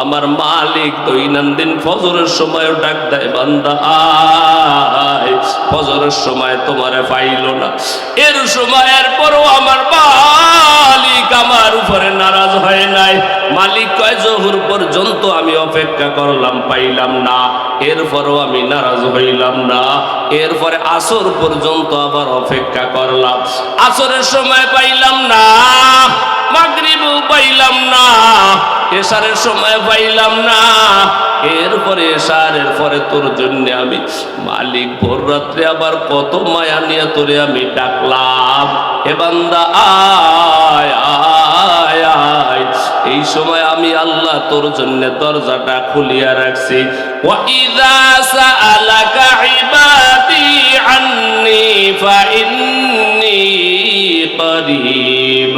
আমার মালিক দৈনন্দিন ফজরের সময় ডাক দেয়, বান্দা, আয়। ফজরের সময় তোমারে পাইল না। এর সময়ের পরও আমার মালিক আমার উপরে নারাজ হয় নাই। মালিক কয়, জহুর পর্যন্ত আমি অপেক্ষা করলাম, পাইলাম না। এরপরও আমি নারাজ হইলাম না। এরপরে আসর পর্যন্ত আবার অপেক্ষা করলাম। আসরের সময় পাইলাম না। পাইলাম না এশারের সময় পাইলাম না এরপরে এশারের পরে তোর জন্য আমি মালিক ভোর রাত্রে আবার কত মায়া নিয়ে তোরে আমি ডাকলাম এ বান্দা আয় আয় আয় এই সময় আমি আল্লাহ তোর জন্য দরজাটা খুলিয়া রাখছি وَإِذَا سَأَلَكَ عِبَادِي عَنِّي فَإِنِّي قَرِيبٌ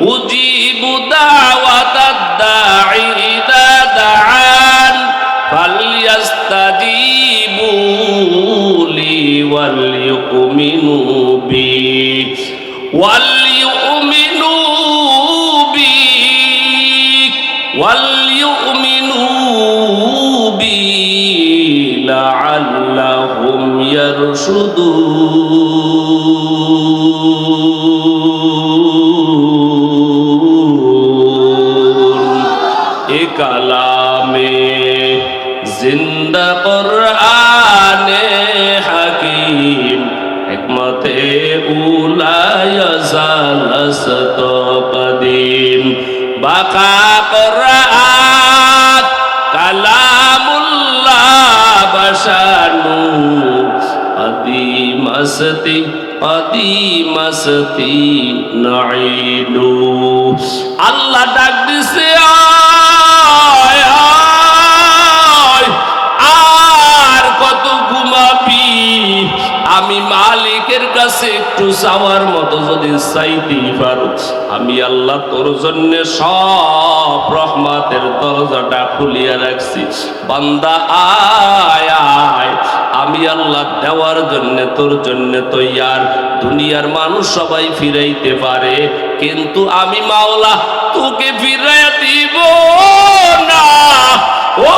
أُجِيبُ دَعْوَةَ الدَّاعِ إِذَا دَعَانِ فَلْيَسْتَجِيبُوا لِي وَلْيُؤْمِنُوا بِي. وَلْيُؤْمِنُوا بِي. وَلْيُؤْمِنُوا بِي لَعَلَّهُمْ يرشدون. হাকিম হিকমতে উলায়াজালাসত কদিম বাকা কোরআন কালামুল্লাহ বাসানু আদিমাসতি আদিমাসতি নাইনু আল্লাহ ডাক দিছে কাছে একটু চাওয়ার মতো যদি চাইতেই পারো আমি আল্লাহ তোর জন্য সব রহমাতের দরজাটা খুলিয়া রাখছি। বান্দা, আয় আয়। আমি আল্লাহ দেওয়ার জন্য, তোর জন্য তৈয়ার। দুনিয়ার মানুষ সবাই ফিরাইতে পারে, কিন্তু আমি মাওলা তোকে ফিরাইয়া দিব না। ও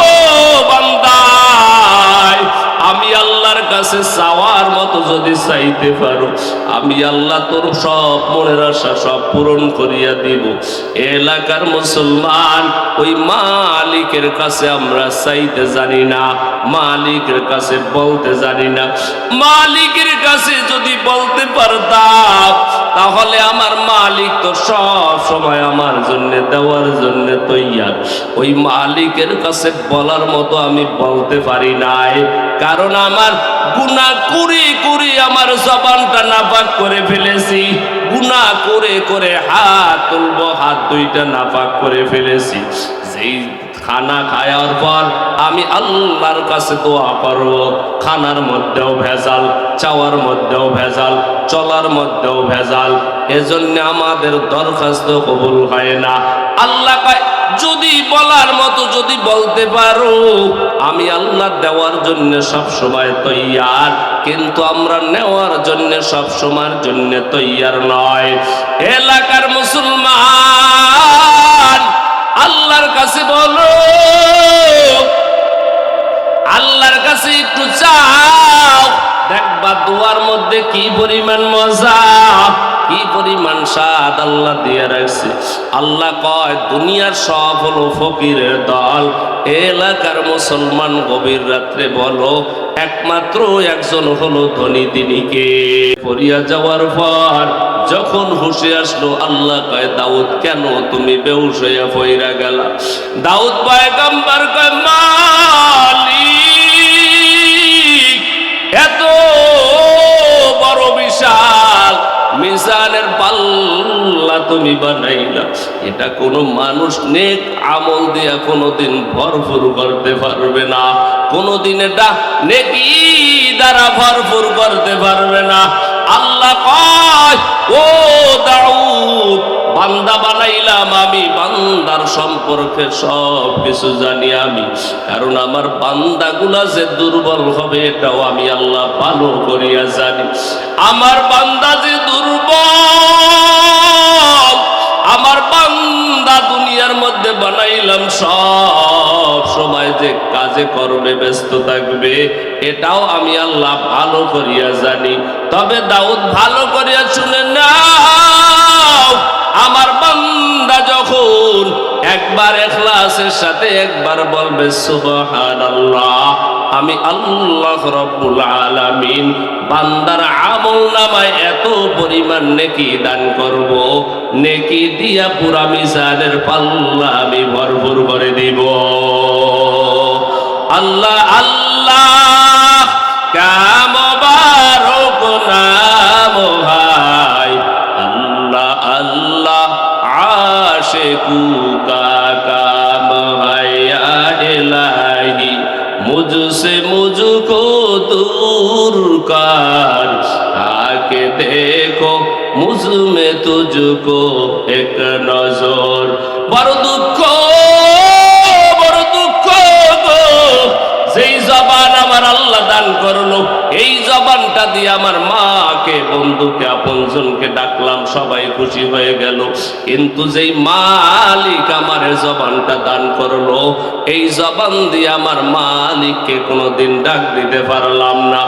কাছে চাওয়ার মতো যদি চাইতে পারো, আমি আল্লাহ তোর সব মনের আশা সব পূরণ করিয়া দিব। এলাকার মুসলমান, ওই মালিকের কাছে আমরা চাইতে জানি না, মালিকের কাছে বলতে জানি না। মালিকের কাছে যদি বলতে পারতাম, তাহলে আমার মালিক তো সব সময় আমার জন্য, দেওয়ার জন্য তৈয়ার। ওই মালিকের কাছে বলার মতো আমি বলতে পারি নাই, কারণ আমার গুণা করে করে আমার জবানটা নাপাক করে ফেলেছি। গুণা করে করে হাত তুলবো, হাত দুইটা নাপাক করে ফেলেছি। যেই খানা খাওয়ার পর আমি আল্লাহর কাছে দোয়া করব। খানার মধ্যেও ভেজাল, চাওয়ার মধ্যেও ভেজাল, চলার মধ্যেও ভেজাল। এজন্য আমাদের দরখাস্ত কবুল হয় না। আল্লাহ কয় যদি বলার মতো যদি বলতে পারো, আমি আল্লাহ দেওয়ার জন্য সব সময় তৈয়ার, কিন্তু আমরা নেওয়ার জন্য সব সময়ের জন্য তৈয়ার নয়। এলাকার মুসলমান, আল্লাহর কাছে বলো, আল্লাহর কাছে একটু চাও দেখবা দুয়ার মধ্যে কি পরিমাণ মজা, কি পরিমাণ স্বাদ আল্লাহ দিয়ে রাখছে। আল্লাহ কয়, দুনিয়ার সব হলো ফকিরের দল। এলাকার মুসলমান গভীর রাত্রে বলো, একমাত্র একজন হলো ধনী দিনীকে পড়িয়া যাওয়ার পর যখন হুশে আসলো, আল্লাহ কয়, দাউদ, কেন তুমি বেউস ফইরা গেলা? দাউদ পয়গম্বর কয়, মালিক তুমি বানাইলা। এটা কোনো মানুষ নেক আমল দিয়া কোনোদিন ভরপুর করতে পারবে না। কোনোদিন এটা নেকি দ্বারা ভরপুর করতে পারবে না। আল্লাহ ও দাউদ, বান্দা বানাইলাম আমি, বান্দার সম্পর্কে সব কিছু জানি আমি। কারণ আমার বান্দাগুলা যে দুর্বল হবে, এটাও আমি আল্লাহ ভালো করিয়া জানি। আমার বান্দা যে দুর্বল আমার বান্দা দুনিয়ার মধ্যে বানাইলাম, সব সময় যে কাজে করবে ব্যস্ত থাকবে, এটাও আমি আল্লাহ ভালো করিয়া জানি। তবে দাউদ ভালো করিয়া শুনে না আমার বান্দা যখন একবার এখলাসের সাথে একবার বলবে, সুবহানাল্লাহ আমি আল্লাহ রব্বুল আলামিন বান্দার আমল নামায় এত পরিমাণ নেকি দান করব। নেকি দিয়া পুরা মিজানের পাল্লা আমি ভরপুর করে দিব। আল্লাহ আল্লাহ মুঝকো এক নজর। বড় দুঃখ বড় দুঃখ সেই জবান আমার আল্লাহ দান করল, এই জবানটা দিয়ে আমার মাকে, বন্ধুকে, আপনজনকে ডাকলাম, সবাই খুশি হয়ে গেল। কিন্তু যেই মালিক আমার জবানটা দান করল, এই জবান দিয়ে আমার মালিককে কোনোদিন ডাক দিতে পারলাম না।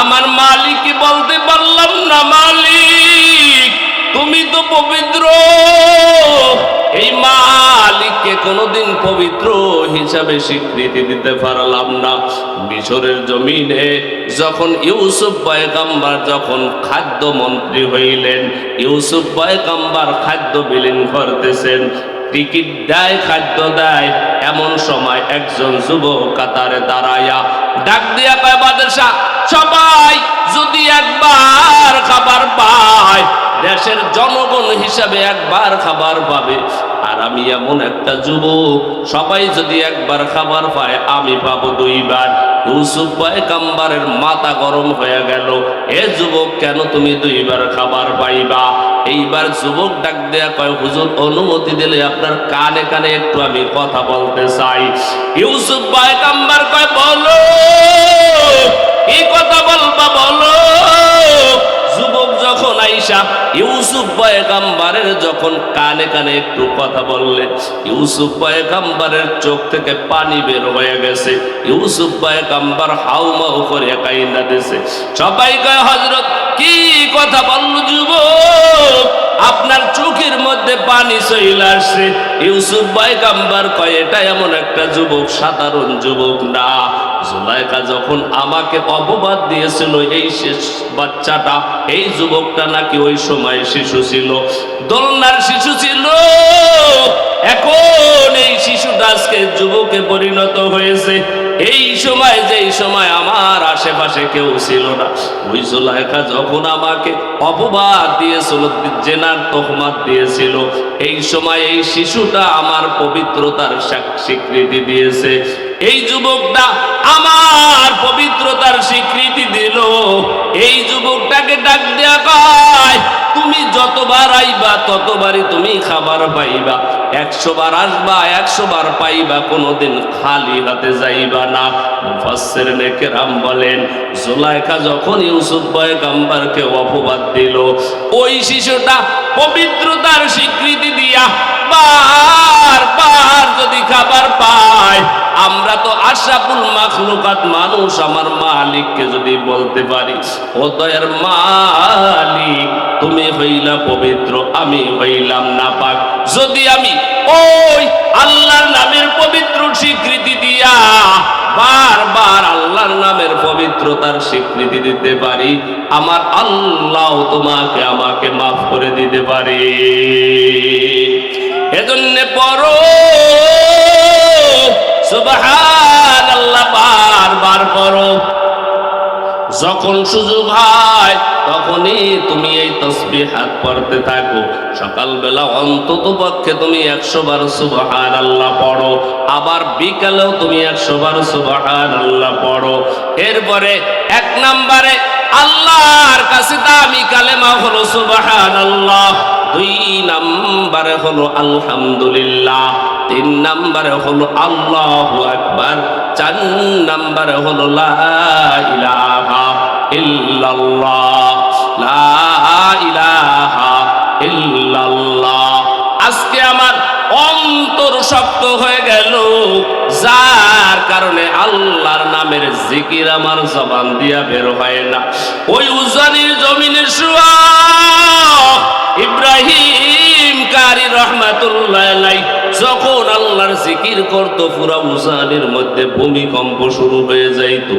আমার মালিক বলতে পারলাম না মা পবিত্র হিসাবে স্বীকৃতি দিতে পারলাম না। মিশরের জমিনে যখন ইউসুফ পয়গাম্বার যখন খাদ্য মন্ত্রী হইলেন, ইউসুফ পয়গাম্বার খাদ্য বিলীন করতেছেন, টিকিট দেয়, খাদ্য দেয়। এমন সময় একজন যুবক কাতারে দাঁড়াইয়া ডাক দিয়া পায় বাদশা সবাই যদি একবার খাবার পায় দেশের জনগণ হিসাবে একবার খাবার পাবে। আর আমি এমন একটা যুবক, সবাই যদি একবার খাবার পায়, আমি পাবো দুইবার। ইউসুফ কাম্বারের মাথা গরম হয়ে গেল। এ যুবক, কেন তুমি দুইবার খাবার পাইবা? এইবার যুবক ডাক দেয়া কয়, হুজুর, অনুমতি দিলে আপনার কানে কানে একটু আমি কথা বলতে চাই। ইউসুফ ভাই কাম্বার কয়, বলো, কি কথা বলবা বলো? আইসা ইউসুফ পয়গাম্বারের যখন কানে কানে একটু কথা বললেন ইউসুফ পয়গাম্বারের চোখ থেকে পানি বের হয়ে গেছে। ইউসুফ পয়গাম্বার হাউমাউ করে কাইন্দা দিছে, সবাই কয় হজরত কি কথা বলল যুবক? আপনার চোখের মধ্যে পানি চইলে আসছে। ইউসুফ পয়গাম্বার কয়, এটা এমন একটা যুবক, সাধারণ যুবক না। জুলাইকা যখন আমাকে অপবাদ দিয়েছিল, এই শেষ বাচ্চাটা, এই যুবকটা নাকি ওই সময় শিশু ছিল? দোলনার শিশু ছিল। এখন এই শিশুটা আজকে যুবকে পরিণত হয়েছে। এই সময় সময় আমার আশেপাশে কেউ ছিল না। ওই জুলাইকা যখন আমাকে অপবাদ দিয়েছিল, জেনার দিয়েছিল, এই সময় এই শিশুটা আমার পবিত্রতার স্বীকৃতি দিয়েছে। এই যুবকটা আমার পবিত্রতার স্বীকৃতি দিল। এই যুবকটাকে ডাক দেয়া কয়, তুমি যতবার আইবা, ততবারই তুমি খাবার পাইবা। একশো বার আসবা একশো বার পাইবা, কোনোদিন খালি হাতে যাইবা না। মুফাসসির নেকেরাম বলেন জোলাইকা যখন ইউসুফ পয়গাম্বারকে অপবাদ দিল, ওই শিশুটা পবিত্রতার স্বীকৃতি দিয়া বার বার যদি খাবার পায় আমরা তো আশাপুল মাখলুকাত মানুষ, আমার মালিককে যদি বলতে পারি, ও মালিক, তুমি হইলা পবিত্র, আমি হইলাম না পাক যদি আমি ওই আল্লাহর নামের পবিত্র স্বীকৃতি দিয়া বারবার আল্লাহর নামের পবিত্রতার স্বীকৃতি দিতে পারি, আমার আল্লাহ তোমাকে আমাকে মাফ করে দিতে পারে। এজন্য পড়ো সুবহান আল্লাহ বারবার পড়ো। যখন সুযোগ হয়, তখনই তুমি এই তসবিহ হাত পড়তে থাকো। সকালবেলা অন্তত পক্ষে তুমি একশো বার সুবহান আল্লাহ পড়ো। আবার বিকালেও তুমি একশো বার সুবহান আল্লাহ পড়ো। এরপরে এক নম্বরে, আল্লাহর কাছে দামি কালেমা হলো সুবহান আল্লাহ দুই নাম্বার হলো আলহামদুলিল্লাহ, তিন নাম্বার হলো আল্লাহ আকবর, চার নাম্বার হলো আজকে আমার অন্তর শক্ত হয়ে গেল, যার কারণে আল্লাহর নামের জিকির আমার জবান দিয়া বের হয় না। ওই উজানির জমিনে শুয়া ইব্রাহিম কারি রহমাতুল্লাহ যখন আল্লাহর জিকির করত পুরা উজানির মধ্যে ভূমিকম্প শুরু হয়ে যাইত।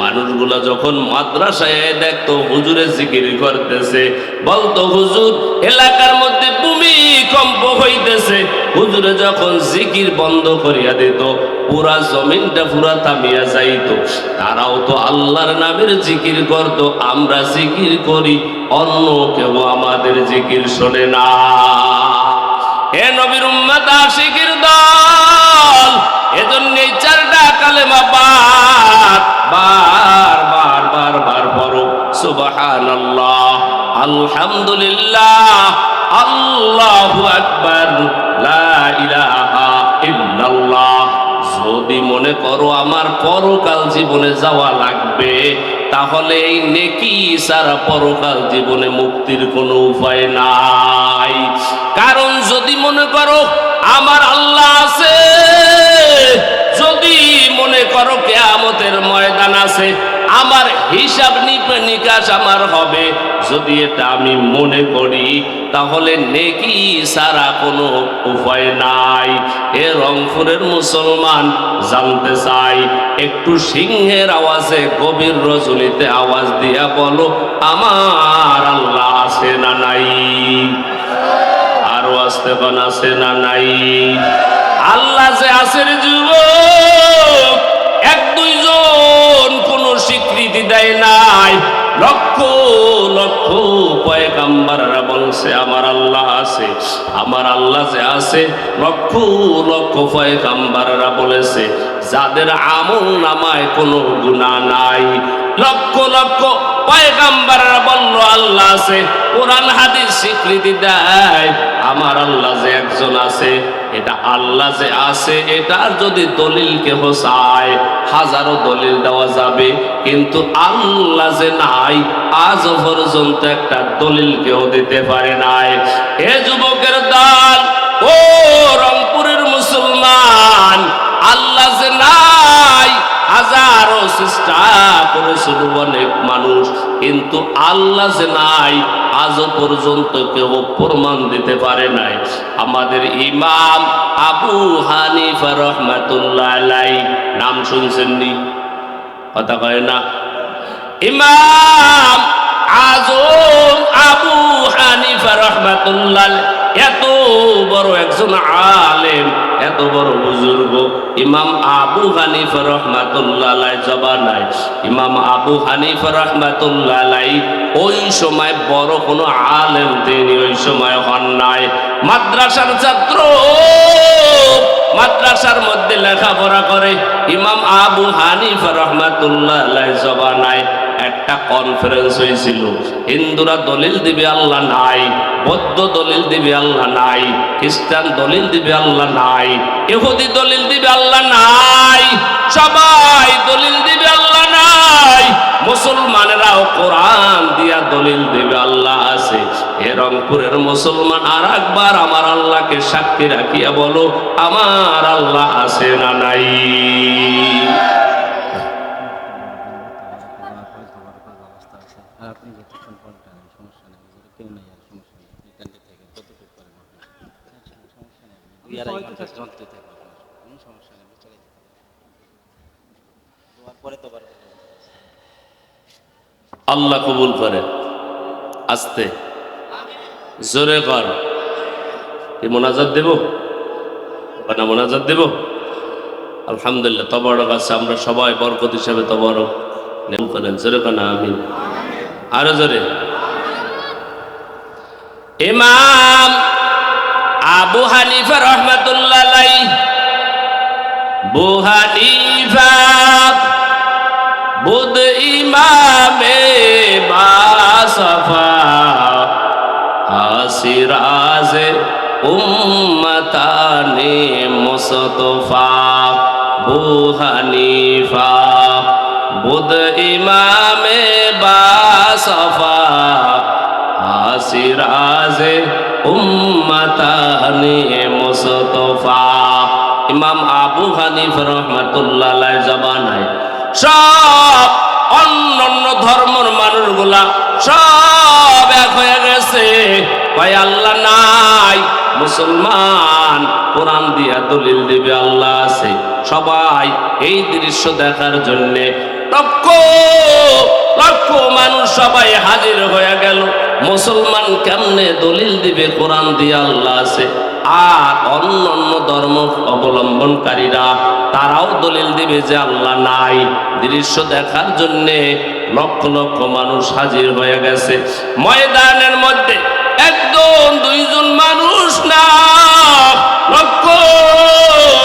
মানুষগুলা যখন মাদ্রাসায় দেখতো, হুজুরে জিকির করতেছে, বলতো, হুজুর, এলাকার মধ্যে ভূমিকম্প হইতেছে। হুজুরে যখন জিকির বন্ধ করিয়া দিত, পুরা জমিনটা পুরা থামিয়া যাইত। তারাও তো আল্লাহর নামের জিকির করত, আমরা জিকির করি, অন্য কেউ আমাদের জিকির শোনে না। হে নবীর উম্মত আশিকির দল এজন্য এই চারটা কালেমা বার বার বার বার আলহামদুলিল্লাহ, আল্লাহু আকবার, লা ইলাহা ইল্লাল্লাহ। যদি মনে করো আমার পরকাল জীবনে যাওয়া লাগবে, তাহলে এই নেকি সারা পরকাল জীবনে মুক্তির কোনো উপায় মনে করো আমার আল্লাহ আছে। যদি মনে করো কেয়ামতের ময়দান আছে, আমার হিসাব নিকাশ আমার হবে। যদি এটা আমি মনে করি, তাহলে নেকি সারা কোনো উপায় নাই। এ রংপুরের মুসলমান জানতে চাই, একটু সিংহের আওয়াজে, গভীর রজনীতে আওয়াজ দিয়া বলো, আমার আল্লাহ আছে না নাই? আসতে পান আছে না নাই? আল্লাহ যে আছে রে যুবক, এক দুইজন কোন স্বীকৃতি দেয় নাই। লক্ষ লক্ষ পয়গাম্বাররা বলছে, আমার আল্লাহ আছে, আমার আল্লাহ যে আছে, লক্ষ লক্ষ পয়গাম্বাররা বলেছে, যাদের আমল নামায় কোনো গুণা নাই। লক্ষ লক্ষ পয়গাম্বাররা বলল আল্লাহ আছে, কোরআন, হাদিস স্বীকৃতি দেয়। আমার আল্লাহ যে একজন আছে, এটা আল্লাহ যে আছে, এটার যদি দলিলকে হোসায় হাজারো দলিল দেওয়া যাবে। কিন্তু আল্লাহ যে নাই, আজ পর্যন্ত একটা দলিল কেউ দিতে পারে নাই। এ যুবকের দল, ও রংপুরের মুসলমান হাজারো চেষ্টা করেছিল অনেক মানুষ, কিন্তু আল্লাহ যে নাই আজও পর্যন্ত কেউ প্রমাণ দিতে পারে নাই। আমাদের ইমাম আবু হানিফা রহমাতুল্লাহ আলাই নাম শুনছেননি? কথা কয় না। ইমাম আজম আবু হানিফা রহমাতুল্লাহ এত বড় একজন আলেম, এত বড় বুজুর্গ। ইমাম আবু হানিফা রহমাতুল্লাহ জবানায় ইমাম আবু হানিফা রহমাতুল্লাহ ওই সময় বড় কোনো আলেম তিনি ওই সময় হন নাই। মাদ্রাসার ছাত্র, মাদ্রাসার মধ্যে লেখাপড়া করে। ইমাম আবু হানিফা রহমাতুল্লাহ জবানায় একটা কনফারেন্স হয়েছিল। হিন্দুরা দলিল দিবে আল্লাহ নাই, বৌদ্ধ দলিল দিবে আল্লাহ নাই, খ্রিস্টান দলিল দিবে আল্লাহ নাই, ইহুদি দলিল দিবে আল্লাহ নাই, সবাই দলিল দিবে আল্লাহ নাই, মুসলমানেরাও কোরআন দিয়া দলিল দিবে আল্লাহ আছে। এ রংপুরের মুসলমান আর একবার আমার আল্লাহকে সাক্ষী রাখিয়া বলো, আমার আল্লাহ আছে না নাই? ঘণ্টা চলতে থাকবে কোনো সমস্যা নেই চলে যেতে পারেন দোয়ার পরে তো আল্লাহ কবুল করে। আস্তে। জোরে কর। কি মোনাজাত দেব? না মোনাজাত দেব? আলহামদুলিল্লাহ তবরক আছে। আমরা সবাই বরকত হিসাবে তবরক নেম করেন। জোরে কর না আমি আরও জোরে। ইমাম আবু হানিফা রহমাতুল্লাহ বু হানিফা বুধ ইমামে বাসফা আসিরাজে উম্মতানে মুস্তফা। বু হানিফা বুধ ইমামে বাসফা আসিরাজে উম্মতানে হানিফ রহমাতুল্লাহ জবানায় সব অন্য অন্য ধর্মের মানুষগুলা ভাই, আল্লাহ নাই। মুসলমান, কোরআন দিয়া দলিল দিবে, আল্লাহ আছে। সবাই এই দৃশ্য দেখার জন্যে লক্ষ লক্ষ মানুষ সবাই হাজির হয়ে গেল। মুসলমান কেমনে দলিল দিবে, কোরআন দিয়ে আল্লাহ আছে। আর অন্য অন্য ধর্ম অবলম্বনকারীরা, তারাও দলিল দিবে যে আল্লাহ নাই। দৃশ্য দেখার জন্যে লক্ষ লক্ষ মানুষ হাজির হয়ে গেছে। ময়দানের মধ্যে একজন, দুইজন মানুষ না। লক্ষ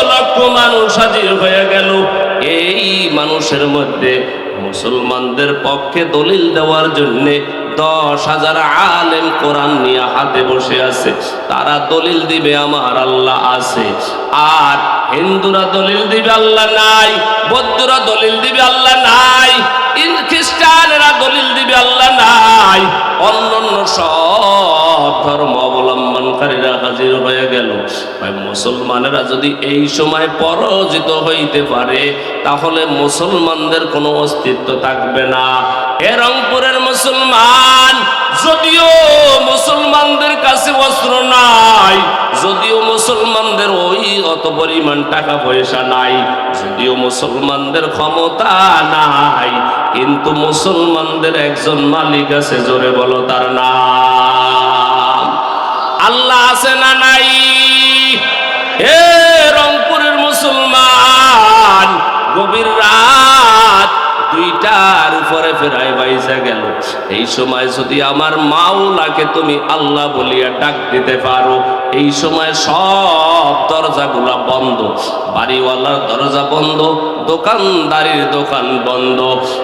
লক্ষ মানুষ হাজির হয়ে গেল। এই মানুষের মধ্যে মুসলমানদের পক্ষে দলিল দেওয়ার জন্যে দশ হাজার আলেম কোরআন নিয়ে হাতে বসে আছে। তারা দলিল দিবে, আমার আল্লাহ আছে। আর হিন্দুরা দলিল দিবে, আল্লাহ নাই। বৌদ্ধরা দলিল দিবে, আল্লাহ নাই। খ্রিস্টানেরা দলিল দিবে, আল্লাহ নাই। অন্য অন্য সব ধর্ম অবলম্বনকারীরা হাজির হয়ে গেল। মুসলমানেরা যদি এই সময় পরাজিত হইতে পারে, তাহলে মুসলমানদের কোনো অস্তিত্ব থাকবে না। এ রংপুরের মুসলমান যদিও মুসলমানদের কাছে অস্ত্র নাই, যদিও মুসলমানদের ওই অত পরিমাণ টাকা পয়সা নাই, যদিও মুসলমানদের ক্ষমতা নাই, কিন্তু মুসলমানদের একজন মালিক আছে, জোরে বলো তার নাম। আল্লাহ আছে না নাই? এ এই সময় যদি আমার তুমি আল্লাহ বলিয়া ডাক দিতে পারো। এই সময় সব বন্ধ, বাড়িওয়ালার দরজা বন্ধ, দোকানদারির দোকান বন্ধ।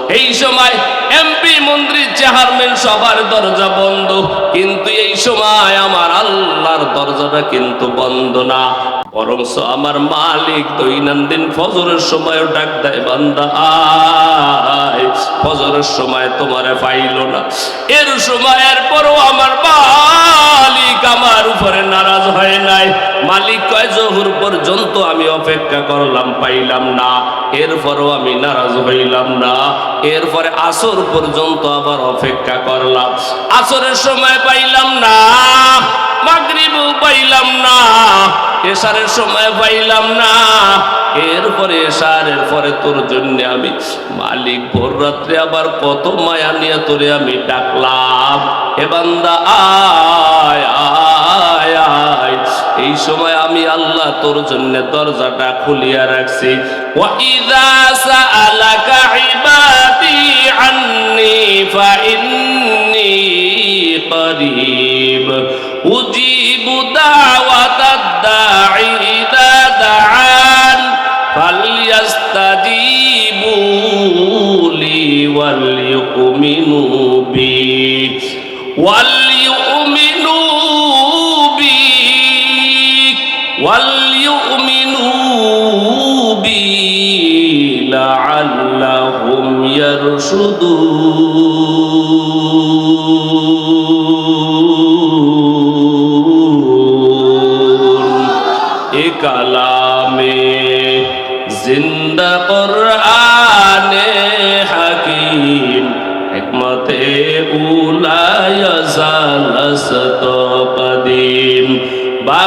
এই সময় এমপি মন্ত্রী, চেয়ারম্যান সবার দরজা বন্ধ। কিন্তু এই সময় আমার আল্লাহর দরজাটা কিন্তু বন্ধ না। বরং আমার মালিক দৈনন্দিন ফজরের সময় ডাক দেয়, বান্দা ফজরের সময় তোমারে পাইল না। এর সময়ের পরও আমার মালিক আমার উপরে নারাজ হয় নাই। মালিক কয়, জহুর পর্যন্ত আমি অপেক্ষা করলাম, পাইলাম না। এরপরও আমি নারাজ হইলাম না। এরপরে আসর পর্যন্ত আবার অপেক্ষা করলাম। আসরের সময় পাইলাম না। মাগরিবও পাইলাম না এসারের সময় পাইলাম না এরপরে এসারের পরে তোর জন্য আমি মালিক ভোর রাত্রে আবার কত মায়া নিয়ে তোরে আমি ডাকলাম এ বান্দা আয় আয় আয় এই সময় আমি আল্লাহ তোর জন্য দরজাটা খুলিয়া রাখছি وَإِذَا سَأَلَكَ عِبَادِي عَنِّي فَإِنِّي قَرِيبٌ أُجِيبُ دَعْوَةَ الدَّاعِ إِذَا دَعَانِ فَلْيَسْتَجِيبُوا لِي وَلْيُؤْمِنُوا بِي. وَلْيُؤْمِنُوا بِي وَلْيُؤْمِنُوا بِي لَعَلَّهُمْ يرشدون.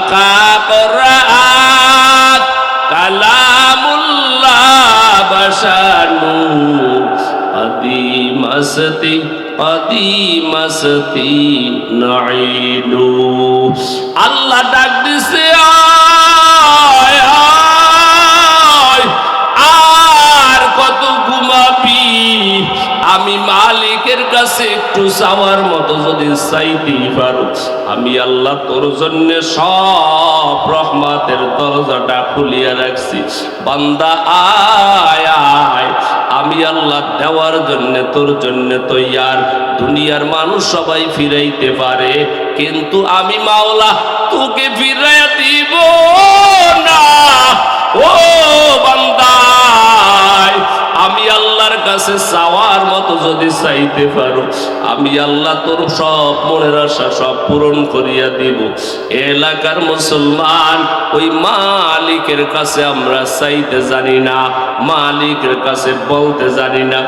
বাকা কোরআন কালামুল্লাহ বাসানু আদিমাসতি আদিমাসতি নাইলু আল্লাহ ডাক দিছে আয়, কাছে একটু চাওয়ার মতো যদি চাইতেই পারো, আমি আল্লাহ তোর জন্য সব রহমাতের দরজাটা খুলিয়া রাখছি। বান্দা, আয় আমি আল্লাহ দেওয়ার জন্য, তোর জন্য তৈয়ার। দুনিয়ার মানুষ সবাই ফিরাইতে পারে, কিন্তু আমি মাওলা তোকে ফিরাইয়া দিব না। ও বান্দায় আমি আল্লাহর কাছে চাওয়ার মতো যদি চাইতে পারো, আমি আল্লাহ তোর সব মনের আশা সব পূরণ করিয়া দিব। এলাকার মুসলমান, ওই মালিকের কাছে আমরা চাইতে জানি না, মালিকের কাছে বলতে জানি না।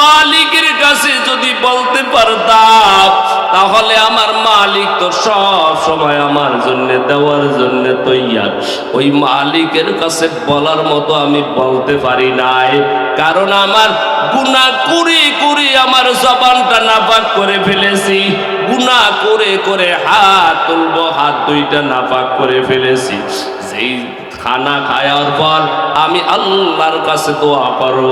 মালিকের কাছে যদি বলতে পারতাম, তাহলে আমার মালিক তো সব সময় আমার জন্য, দেওয়ার জন্য তৈয়ার। ওই মালিকের কাছে বলার মতো আমি বলতে পারি নাই, কারণ আমার গুণা করে করে আমার জবানটা নাপাক করে ফেলেছি। গুণা করে করে হাত তুলবো, হাত দুইটা নাপাক করে ফেলেছি। যেই খানা খাওয়ার পর আমি আল্লাহর কাছে দোয়া করব।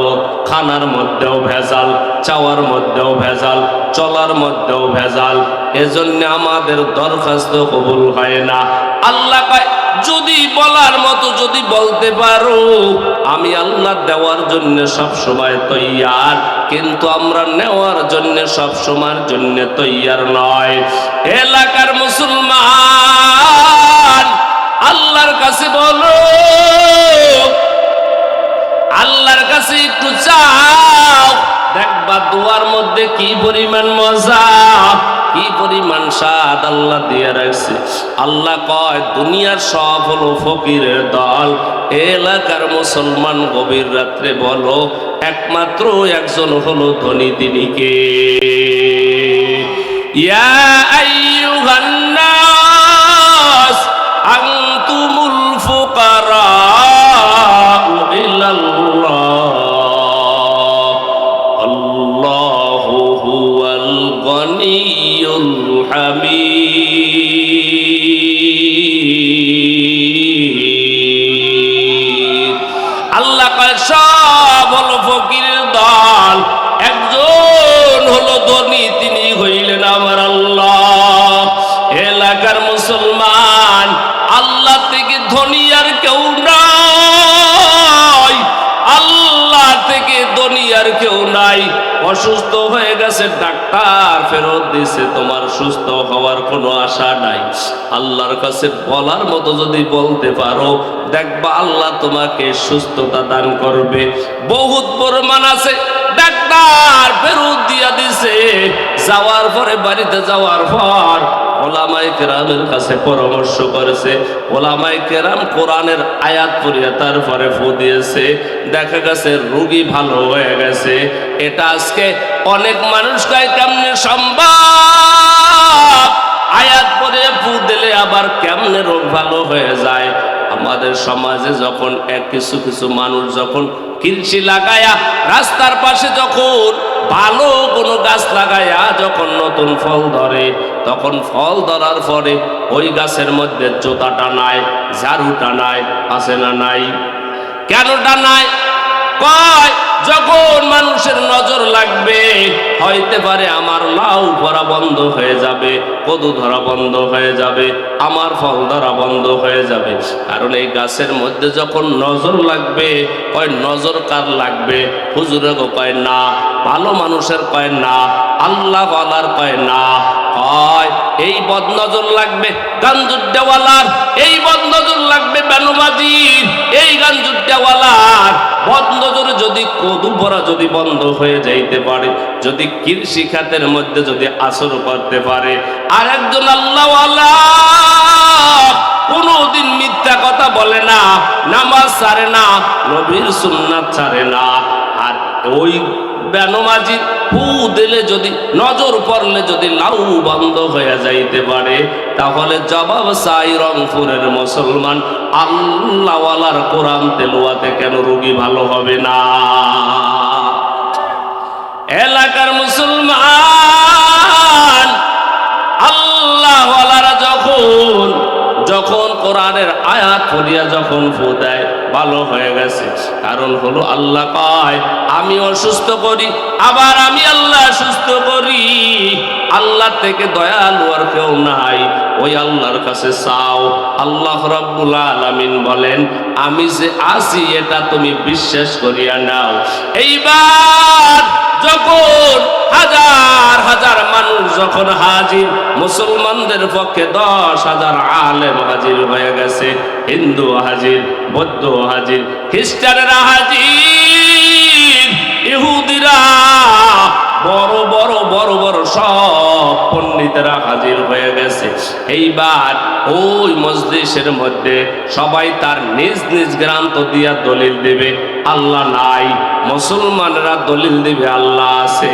খানার মধ্যেও ভেজাল, চাওয়ার মধ্যেও ভেজাল, চলার মধ্যেও ভেজাল। এজন্য আমাদের দরখাস্ত কবুল হয় না। আল্লাহ যদি বলার মতো যদি বলতে পারো, আমি আল্লাহ দেওয়ার জন্য সব সময় তৈয়ার, কিন্তু আমরা নেওয়ার জন্য সব সময়ের জন্য তৈয়ার নয়। এলাকার মুসলমান, আল্লাহর কাছে বলো, আল্লাহর কাছে একটু চাও দেখবা দুয়ার মধ্যে কি পরিমাণ মজা, কি পরিমাণ স্বাদ আল্লাহ দিয়ে রাখছে। আল্লাহ কয়, দুনিয়ার সব হলো ফকিরের দল। এলাকার মুসলমান গভীর রাত্রে বলো, একমাত্র একজন হলো ধনী তিনি কে ইয়া আইয়ুহান সুস্থ হওয়ার কোনো আশা নাই। আল্লাহর কাছে বলার মতো যদি বলতে পারো, দেখবা আল্লাহ তোমাকে সুস্থতা দান করবে। বহুত প্রমাণ আছে। ডাক্তার ফেরত দিয়া দিছে। যাওয়ার পরে বাড়িতে যাওয়ার পর ওলামাই কেরামের কাছে পরামর্শ করেছে। ওলামাই কেরাম কোরআনের আয়াত পড়িয়ে তারপরে ফু দিয়েছে। দেখা গেছে রুগী ভালো হয়ে গেছে। এটা আজকে অনেক মানুষ কয় সম্ভব? আবার কেমনে রোগ ভালো হয়ে যায়? আমাদের সমাজে যখন এক কিছু কিছু মানুষ যখন কিলসি লাগায়া, রাস্তার পাশে যখন ভালো কোনো গাছ লাগায়া যখন নতুন ফল ধরে, তখন ফল ধরার পরে ওই গাছের মধ্যে জোতাটা নাই, ঝাড়ুটা নাই, আছে না নাই? কেনটা নাই? কয় যখন মানুষের নজর লাগবে, হইতে পারে আমার লাউ ধরা বন্ধ হয়ে যাবে, কদু ধরা বন্ধ হয়ে যাবে, আমার ফল ধরা বন্ধ হয়ে যাবে। কারণ এই গাছের মধ্যে যখন নজর লাগবে, কয় নজর কার লাগবে? হুজুরে কয়, না। ভালো মানুষের কয়, না। আল্লাহ কয়, না। কয় এই বদনজর লাগবে গাঞ্জুদ্দেওয়ালার এই বদনজর লাগবে বেনুমাজির এই গাঞ্জুদ্দেওয়ালার বদনজর যদি কদু ভরা যদি বন্ধ হয়ে যাইতে পারে, যদি কৃষি খাতের মধ্যে যদি আসর করতে পারে আর একজন আল্লাহ কোনোদিন মিথ্যা কথা বলে না, নামাজ ছাড়ে না, নবীর সুন্নাত ছাড়ে না, আর ওই বেনমাজি ফু দিলে যদি, নজর পড়লে যদি লাউ বন্ধ হয়ে যাইতে পারে, তাহলে জবাব চাই রংপুরের মুসলমান, আল্লাহওয়ালার কোরআন তেলোয়াতে কেন রোগী ভালো হবে না? এলাকার মুসলমান, আল্লাহওয়ালারা যখন যখন কোরআনের আয়াত পড়িয়া যখন ফু দেয় ভালো হয়ে গেছে। কারণ হলো আল্লাহ কয়, আমি অসুস্থ করি, আবার আমি আল্লাহ সুস্থ করি। আল্লাহ থেকে দয়ালু আর কেউ নাই। ওই আল্লাহর কাছে চাও। আল্লাহ রাব্বুল আলামিন বলেন, আমি যে আছি, এটা তুমি বিশ্বাস করিয়া নাও। এইবার যখন হাজার হাজার মানুষ যখন হাজির, মুসলমানদের পক্ষে দশ হাজার আলেম হাজির হয়ে গেছে, হিন্দু হাজির, বৌদ্ধ হাজির, খ্রিস্টানেরা হাজির, ইহুদিরা বড় বড় বড় বড় সব পণ্ডিতেরা হাজির হয়ে গেছে। এইবার ওই মজলিসের মধ্যে সবাই তার নিজ নিজ গ্রান্ত দিয়া দলিল দেবে। আল্লাহ নাই, মুসলমানরা দলিল দেবে, আল্লাহ আছে।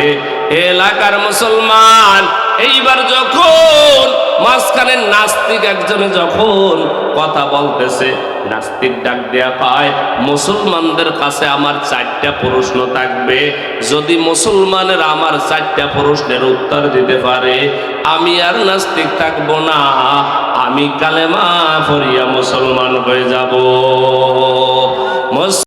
এলাকার মুসলমান, এইবার যখন মাঝখানে নাস্তিক একজনে যখন কথা বলতেছে, নাস্তিক ডাক দেয়া পায় মুসলমানদের কাছে আমার চারটা প্রশ্ন থাকবে। যদি মুসলমানের আমার চারটা প্রশ্নের উত্তর দিতে পারে, আমি আর নাস্তিক থাকব না। আমি কালেমা ফরিয়া মুসলমান হয়ে যাব।